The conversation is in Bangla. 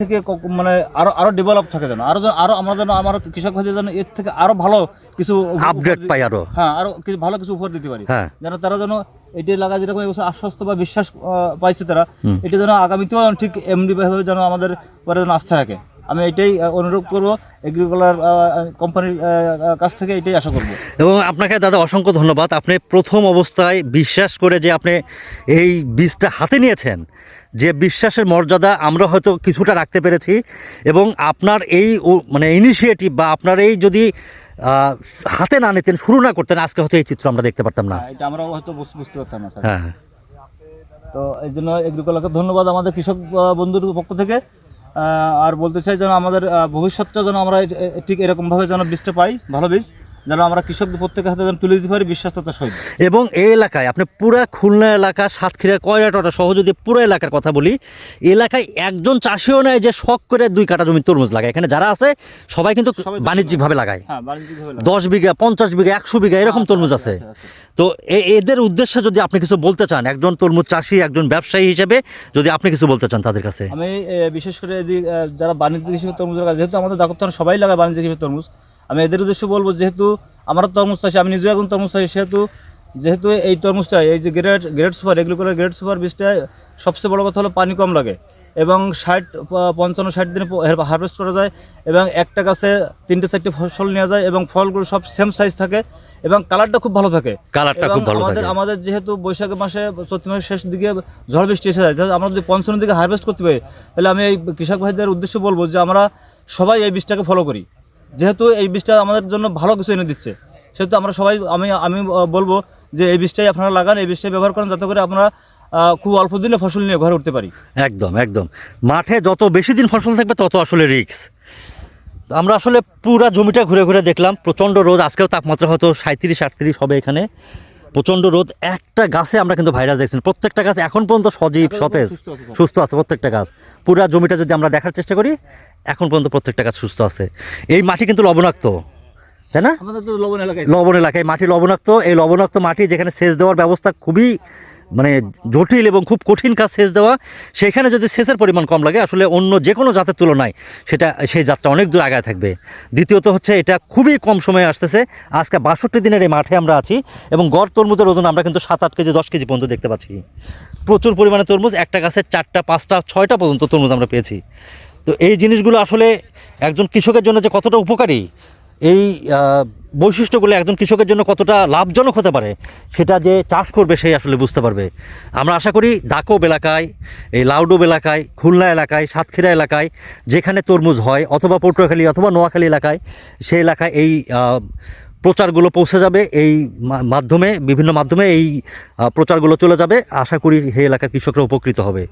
থেকে মানে আরও আরও ডেভেলপ থাকে যেন আরও আরও আমরা যেন আমার কৃষক ভাই যেন এর থেকে আরও ভালো কিছু আপডেট পাই আরও। হ্যাঁ আরও কিছু ভালো কিছু উপহার দিতে পারি। হ্যাঁ। যেন তারা যেন এটি লাগা যেরকম এবছর আশ্বস্ত বা বিশ্বাস পাইছে তারা। এটা যেন আগামীতেও ঠিক এমনি ভাবে যেন আমাদের পরে যেন আস্থা রাখে। আমি এটাই অনুরোধ করব এগ্রিকালার কোম্পানির কাছ থেকে এটাই আশা করব। এবং আপনাকে দাদা অসংখ্য ধন্যবাদ। আপনি প্রথম অবস্থায় বিশ্বাস করে যে আপনি এই বীজটা হাতে নিয়েছেন যে বিশ্বাসের মর্যাদা আমরা হয়তো কিছুটা রাখতে পেরেছি এবং আপনার এই মানে ইনিশিয়েটিভ বা আপনার এই যদি হাতে না নিতেন শুরু না করতেন আজকে হয়তো এই চিত্র আমরা দেখতে পারতাম না। হ্যাঁ, এটা আমরা হয়তো বুঝ- বুঝতে পারতাম না স্যার। হ্যাঁ। তো এই জন্য এগ্রিকালারকে ধন্যবাদ আমাদের কৃষক বন্ধুর পক্ষ থেকে। আর বলতে চাই যেন আমাদের ভবিষ্যৎটা যেন আমরা ঠিক এরকমভাবে যেন বীজটা পাই ভালো বীজ যেন আমরা কৃষকদের প্রত্যেকের হাতে যেন তুলে দিতে পারি বিশ্বাসতার সহিত। এবং এই এলাকায় আপনি পুরা খুলনা এলাকা সাতক্ষীরা কয়রাটটা সহ যদি পুরো এলাকার কথা বলি এলাকায় একজন চাষিও নেয় যে শখ করে দুই কাটা জমি তরমুজ লাগায়। এখানে যারা আছে সবাই কিন্তু সবাই বাণিজ্যিকভাবে লাগায়। হ্যাঁ দশ বিঘা পঞ্চাশ বিঘা একশো বিঘা এরকম তরমুজ আছে আছে, আছে। তো এদের উদ্দেশ্যে যদি আপনি কিছু বলতে চান, একজন তরমুজ চাষি, একজন ব্যবসায়ী হিসেবে যদি আপনি কিছু বলতে চান তাদের কাছে। আমি বিশেষ করে যারা বাণিজ্যিক হিসেবে তরমুজ লাগায় যেহেতু আমাদের দাকত্তন সবাই লাগায় বাণিজ্যিক হিসেবে তরমুজ, আমি এদের উদ্দেশ্যে বলব যেহেতু আমরা তরমুজ চাষি, আমি নিজেও এখন তরমুজ চাষি, সেহেতু, যেহেতু এই তরমুজটা, এই যে গ্রেড গ্রেড সুপার এগুলো করে গ্রেড সুপার বীজটা সবচেয়ে বড় কথা হলো পানি কম লাগে এবং ষাট পঞ্চান্ন, ষাট দিনে হারভেস্ট করা যায় এবং একটা গাছে তিনটে, চারটে ফসল নেওয়া যায় এবং ফলগুলো সব সেম সাইজ থাকে। এবং কালারটা খুব ভালো থাকে। কালারটা খুব ভালো আমাদের থাকে। আমাদের যেহেতু বৈশাখ মাসে চৈত্র মাসের শেষ দিকে ঝড় বৃষ্টি এসে যায় আমরা যদি পঞ্চমের দিকে হারভেস্ট করতে পারি তাহলে আমি এই কৃষক ভাইদের উদ্দেশ্যে বলব যে আমরা সবাই এই বীজটাকে ফলো করি। যেহেতু এই বীজটা আমাদের জন্য ভালো কিছু এনে দিচ্ছে সেহেতু আমরা সবাই আমি আমি বলব যে এই বীজটাই আপনারা লাগান এই বীজটাই ব্যবহার করেন যাতে করে আমরা আহ, খুব অল্প দিনে ফসল নিয়ে ঘরে উঠতে পারি। একদম একদম। মাঠে যত বেশি দিন ফসল থাকবে তত আসলে রিক্স আমরা আসলে পুরা জমিটা ঘুরে ঘুরে দেখলাম প্রচণ্ড রোদ আজকেও তাপমাত্রা হয়তো সাঁত্রিশ আটত্রিশ হবে এখানে। প্রচণ্ড রোদ একটা গাছে আমরা কিন্তু ভাইরাস দেখছি। প্রত্যেকটা গাছ এখন পর্যন্ত সজীব সতেজ সুস্থ আছে, স্যার। সুস্থ আছে প্রত্যেকটা গাছ। পুরা জমিটা যদি আমরা দেখার চেষ্টা করি এখন পর্যন্ত প্রত্যেকটা গাছ সুস্থ আছে। এই মাটি কিন্তু লবণাক্ত তাই না? লবণ এলাকায়। লবণ এলাকায় মাটি লবণাক্ত এই লবণাক্ত মাটি যেখানে সেচ দেওয়ার ব্যবস্থা খুবই মানে জটিল এবং খুব কঠিন কাজ সেচ দেওয়া, সেখানে যদি সেচের পরিমাণ কম লাগে, আসলে অন্য যে কোনো জাতের তুলনায় সেটা, সেই জাতটা অনেক দূর আগায় থাকবে। দ্বিতীয়ত হচ্ছে, এটা খুবই কম সময়ে আসতেছে। আজকে বাষট্টি দিনের এই মাঠে আমরা আছি এবং গড় তরমুজের ওজন আমরা কিন্তু সাত, আট কেজি, দশ কেজি পর্যন্ত দেখতে পাচ্ছি। প্রচুর পরিমাণে তরমুজ, একটা গাছের চারটা, পাঁচটা, ছয়টা পর্যন্ত তরমুজ আমরা পেয়েছি। তো এই জিনিসগুলো আসলে একজন কৃষকের জন্য যে কতটা উপকারী এই বৈশিষ্ট্যগুলো একজন কৃষকের জন্য কতটা লাভজনক হতে পারে সেটা যে চাষ করবে সেই আসলে বুঝতে পারবে। আমরা আশা করি ডাকোব এলাকায়, এই লাউডোব এলাকায়, খুলনা এলাকায়, সাতক্ষীরা এলাকায়, যেখানে তরমুজ হয়, অথবা পটুয়াখালী অথবা নোয়াখালী এলাকায় সেই এলাকায় এই প্রচারগুলো পৌঁছে যাবে, এই মাধ্যমে, বিভিন্ন মাধ্যমে এই প্রচারগুলো চলে যাবে। আশা করি সেই এলাকার কৃষকরা উপকৃত হবে।